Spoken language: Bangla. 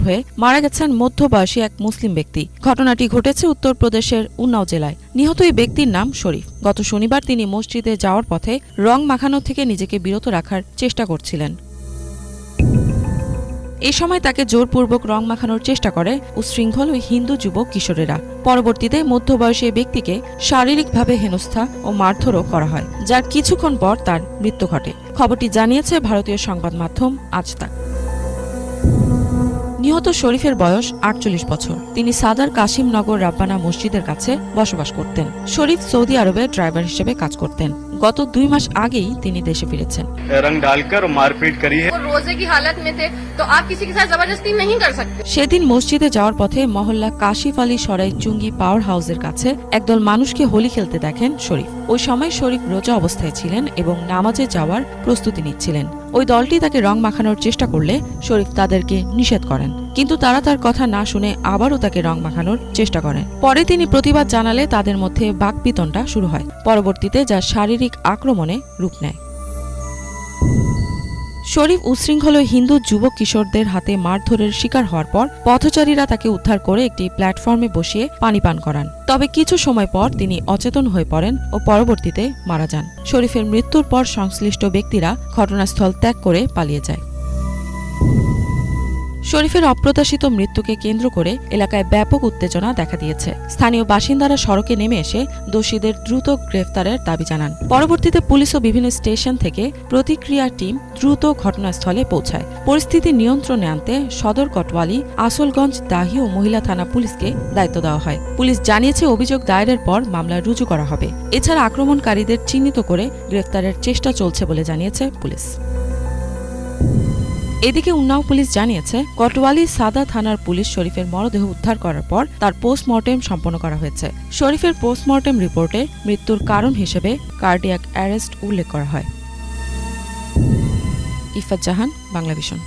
হয়ে মারা গেছেন মধ্যবয়সী এক মুসলিম ব্যক্তি। ঘটনাটি ঘটেছে উত্তরপ্রদেশের উন্নাও জেলায়। নিহত এই ব্যক্তির নাম শরীফ। গত শনিবার তিনি মসজিদে যাওয়ার পথে রং মাখানো থেকে নিজেকে বিরত রাখার চেষ্টা করছিলেন। এ সময় তাকে জোরপূর্বক রং মাখানোর চেষ্টা করে উশৃঙ্খল ওই হিন্দু যুবক কিশোরেরা। পরবর্তীতে মধ্যবয়সী ব্যক্তিকে শারীরিকভাবে হেনস্থা ও মারধরও করা হয়, যার কিছুক্ষণ পর তার মৃত্যু ঘটে। খবরটি জানিয়েছে ভারতীয় সংবাদ মাধ্যম আজ তাক নিহত শরীফের বয়স আটচল্লিশ বছর। তিনি সাদার কাশিমনগর রাব্বানা মসজিদের কাছে বসবাস করতেন। শরীফ সৌদি আরবে ড্রাইভার হিসেবে কাজ করতেন। গত দুই মাস আগেই তিনি দেশে ফিরেছেন। সেদিন মসজিদে যাওয়ার পথে মহল্লা কাশিফ আলী সরাই চুঙ্গি পাওয়ার হাউসের কাছে একদল মানুষকে হোলি খেলতে দেখেন শরীফ। ওই সময় শরীফ রোজা অবস্থায় ছিলেন এবং নামাজে যাওয়ার প্রস্তুতি নিচ্ছিলেন। ওই দলটি তাকে রং মাখানোর চেষ্টা করলে শরীফ তাদেরকে নিষেধ করেন। কিন্তু তারা তার কথা না শুনে আবারও তাকে রং মাখানোর চেষ্টা করেন। পরে তিনি প্রতিবাদ জানালে তাদের মধ্যে বাকবিতনটা শুরু হয়। পরবর্তীতে যা শারীরিক আক্রমণে রূপ নেয়। শরীফ উশৃঙ্খল হিন্দু যুবক কিশোরদের হাতে মারধরের শিকার হওয়ার পর পথচারীরা তাকে উদ্ধার করে একটি প্ল্যাটফর্মে বসিয়ে পানি পান করান। তবে কিছু সময় পর তিনি অচেতন হয়ে পড়েন ও পরবর্তীতে মারা যান। শরীফের মৃত্যুর পর সংশ্লিষ্ট ব্যক্তিরা ঘটনাস্থল ত্যাগ করে পালিয়ে যায়। শরীফের অপ্রত্যাশিত মৃত্যুকে কেন্দ্র করে এলাকায় ব্যাপক উত্তেজনা দেখা দিয়েছে। স্থানীয় বাসিন্দারা সড়কে নেমে এসে দোষীদের দ্রুত গ্রেফতারের দাবি জানান। পরবর্তীতে পুলিশ ও বিভিন্ন স্টেশন থেকে প্রতিক্রিয়া টিম দ্রুত ঘটনাস্থলে পৌঁছায়। পরিস্থিতি নিয়ন্ত্রণে আনতে সদর কটওয়ালি আসলগঞ্জ, দাহি ও মহিলা থানা পুলিশকে দায়িত্ব দেওয়া হয়। পুলিশ জানিয়েছে অভিযোগ দায়েরের পর মামলা রুজু করা হবে। এছাড়া আক্রমণকারীদের চিহ্নিত করে গ্রেফতারের চেষ্টা চলছে বলে জানিয়েছে পুলিশ। এদিকে উন্নাও পুলিশ জানিয়েছে কটোয়ালি সাদা থানার পুলিশ শরীফের মরদেহ উদ্ধার করার পর তার পোস্টমর্টেম সম্পন্ন করা হয়েছে। শরীফের পোস্টমর্টেম রিপোর্টে মৃত্যুর কারণ হিসেবে কার্ডিয়াক অ্যারেস্ট উল্লেখ করা হয়। ইফাত জাহান বাংলা ভিশন